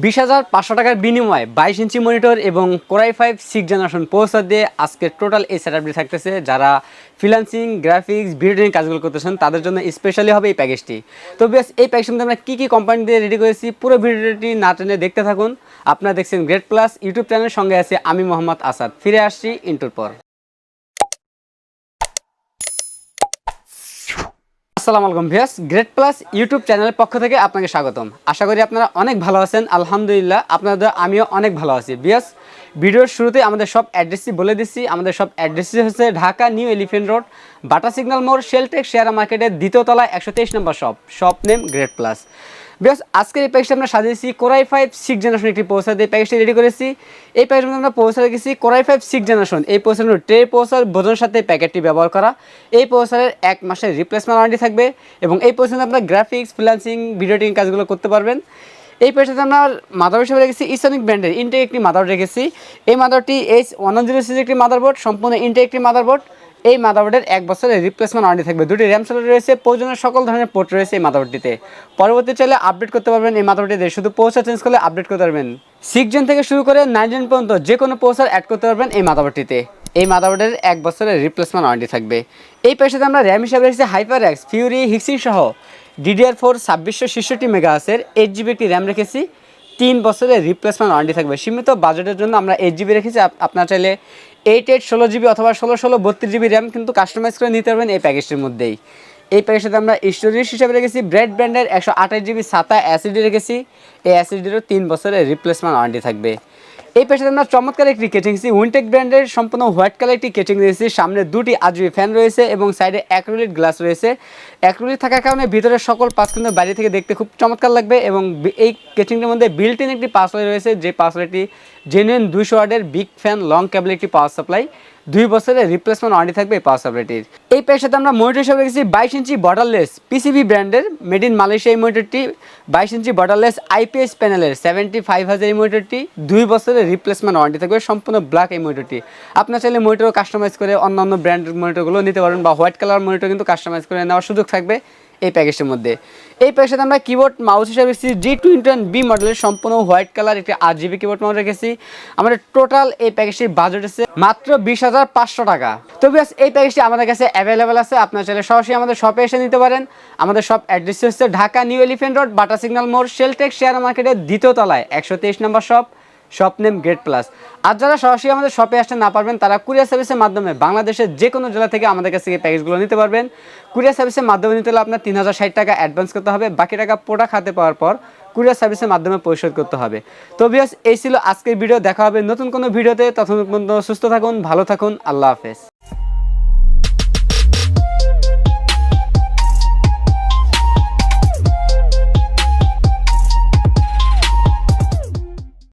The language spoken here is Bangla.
বিশ হাজার পাঁচশো টাকার বিনিময়ে বাইশ ইঞ্চি মনিটর এবং core i five six generation processor দিয়ে আজকে টোটাল এই সেটআপটি থাকতেছে। যারা ফ্রিলান্সিং গ্রাফিক্স ভিডিও কাজগুলো করতেছেন, তাদের জন্য স্পেশালি হবে এই প্যাকেজটি তো বেশ এই প্যাকেজের মধ্যে আমরা কী কী কোম্পানি দিয়ে রেডি করেছি, পুরো ভিডিওটি না টেনে দেখতে থাকুন। আপনারা দেখছেন গ্রেট প্লাস ইউটিউব চ্যানেলের সঙ্গে আছে আমি মোহাম্মদ আসাদ। ফিরে আসছি ইন্টুর পর। আসসালামু আলাইকুম ভিয়াস গ্রেট প্লাস ইউটিউব চ্যানেলের পক্ষ থেকে আপনাকে স্বাগতম। আশা করি আপনারা অনেক ভালো আছেন, আলহামদুলিল্লাহ আপনাদের আমিও অনেক ভালো আছি। ভিয়াস ভিডিওর শুরুতে আমাদের সব অ্যাড্রেসই বলে দিচ্ছি। আমাদের সব অ্যাড্রেসই হচ্ছে Dhaka new elephant road, Bata signal মোড় শেলটেক শেয়ার মার্কেটের দ্বিতীয় তলায় একশো তেইশ নম্বর shop shop name great plus বেশ আজকের এই প্যাকেজটা আমরা সাজিয়েছি কোরাই ফাইভ সিক্স জেনারেশন একটি পৌঁছা দিয়ে প্যাকেজটি রেডি করেছি। এই প্যাকেজের মধ্যে আমরা পৌঁছা রেখেছি কোরাই ফাইভ সিক্স জেনারেশন এই পৌঁছানোর ট্রে পৌঁছার বোঝনের সাথে প্যাকেটটি ব্যবহার করা। এই পৌঁছারের এক মাসের রিপ্লেসমেন্ট ওয়ারেন্টি থাকবে এবং এই পৌঁছাতে আপনার গ্রাফিক্স ফ্রিলান্সিং ভিডিও এডিটিং কাজগুলো করতে পারবেন। এই পেজটাতে আমরা মাদার হিসেবে রেখেছি ইসনিক ব্র্যান্ডের ইনটেক একটি মাদার রেখেছি। এই মাদারটি এইচ ওয়ান জিরো সিক্স একটি মাদারবোর্ড সম্পূর্ণ ইনটেক একটি মাদারবোর্ড এই মাদারবোর্ডের এক বছরের রিপ্লেসমেন্ট ওয়ারেন্টি থাকবে। দুটি র্যাম সেলার রয়েছে, প্রয়োজনীয় সকল ধরনের পোর্ট রয়েছে এই মাদারবোর্ডটিতে। পরবর্তী চাইলে আপডেট করতে পারবেন এই মাদারবোর্ডটিতে। শুধু পৌঁছা চেঞ্জ করলে আপডেট করতে পারবেন। সিক্স জেন থেকে শুরু করে নাইন জেন পর্যন্ত যে কোনো পৌঁছার অ্যাড করতে পারবেন এই মাদারবোর্ডটিতে। এই মাদারবোর্ডের এক বছরের রিপ্লেসমেন্ট ওয়ারেন্টি থাকবে। এই পেশাতে আমরা র্যাম হিসাবে রেখেছি হাইপার এক্স ফিউরি হিক্সিং সহ ডিডিআর ফোর ছাব্বিশশো ছেষট্টি মেগা আসের এইট জিবি একটি র্যাম রেখেছি। তিন বছরের রিপ্লেসমেন্ট ওয়ারেন্টি থাকবে। সীমিত বাজেটের জন্য আমরা এইট জিবি রেখেছি। আপনার চাইলে এইট এইট ষোলো জিবি অথবা ষোলো ষোলো, বত্রিশ জিবি র্যাম কিন্তু কাস্টমাইজ করে নিতে পারবেন এই প্যাকেজটির মধ্যেই। এই প্যাকেজটাতে আমরা স্টোরেজ হিসেবে রেখেছি। ব্রেড ব্র্যান্ডের একশো আঠাশ জিবি সাতা অ্যাসিডি রেখেছি। এই অ্যাসিডিরও তিন বছরের রিপ্লেসমেন্ট ওয়ারেন্টি থাকবে। এই পেশাতে আমরা চমৎকার একটি কেচিং দিয়েছি। উইনটেক ব্র্যান্ডের সম্পূর্ণ হোয়াইট কালার একটি কেচিং দিয়েছি। সামনে দুটি আজবি ফ্যান রয়েছে এবং সাইডে অ্যাক্রিলিক গ্লাস রয়েছে। অ্যাক্রিলিক থাকার কারণে ভিতরে সকল পাস কিন্তু বাইরে থেকে দেখতে খুব চমৎকার লাগবে এবং এই কেচিংটির মধ্যে বিল্ট ইন একটি পাসওয়ার রয়েছে। যে পাসওয়ারটি জেনুইন দুইশো ওয়ার্ডের বিগ ফ্যান লং কেবল একটি পাওয়ার সাপ্লাই দুই বছরের রিপ্লেসমেন্ট ওয়ারেন্টি থাকবে এই পাওয়ার সাপ্লাইটির এই পেশাতে আমরা মনিটর হিসেবে রেখেছি বাইশ ইঞ্চি বর্ডারলেস পিসিবি ব্র্যান্ডের মেড ইন মালয়েশিয়া এই মনিটরটি বাইশ ইঞ্চি বর্ডারলেস আইপিএস প্যানেলের সেভেন্টি ফাইভ হাজার এই মনিটরটি দুই বছরের রিপ্লেসমেন্ট ওয়ারেন্টি থাকবে সম্পূর্ণ ব্ল্যাক এই মনিটরটি আপনার চাইলে মনিটরও কাস্টমাইজ করে অন্যান্য ব্র্যান্ডের মনিটরগুলো নিতে পারবেন বা হোয়াইট কালার মনিটর কিন্তু কাস্টমাইজ করে নেওয়ার সুযোগ থাকবে এই প্যাকেজটির মধ্যে। এই প্যাকেজটাতে আমরা কিবোর্ড মাউস হিসাবে রেখেছি জি টোয়েন্টি ওয়ান বি মডেলের সম্পূর্ণ হোয়াইট কালার একটি আট জিবি কিবোর্ড মাউস রেখেছি। আমাদের টোটাল এই প্যাকেজটির বাজেট আছে মাত্র বিশ হাজার পাঁচশো টাকা। তো বিয়াস এই প্যাকেজটি আমাদের কাছে অ্যাভেলেবেল আছে। আপনার চাইলে সরাসরি আমাদের শপে এসে নিতে পারেন। আমাদের শপ অ্যাড্রেস হচ্ছে Dhaka new elephant road Bata signal মোড় শেলটেক শেয়ার মার্কেটের দ্বিতীয় তলায়, একশো তেইশ নম্বর shop shop name great plus. আর যারা সরাসরি আমাদের শপে আসতে না পারবেন, তারা কুরিয়ার সার্ভিসের মাধ্যমে বাংলাদেশের যে কোনো জেলা থেকে আমাদের কাছ থেকে প্যাকেজগুলো নিতে পারবেন। কুরিয়ার সার্ভিসের মাধ্যমে নিতে হলে আপনার তিন হাজার ষাট টাকা অ্যাডভান্স করতে হবে। বাকি টাকা পোটা খাতে পাওয়ার পর কুরিয়ার সার্ভিসের মাধ্যমে পরিশোধ করতে হবে। তো বিয়াস এই ছিল আজকের ভিডিও দেখা হবে নতুন কোনো ভিডিওতে তখন সুস্থ থাকুন, ভালো থাকুন। আল্লাহ হাফেজ।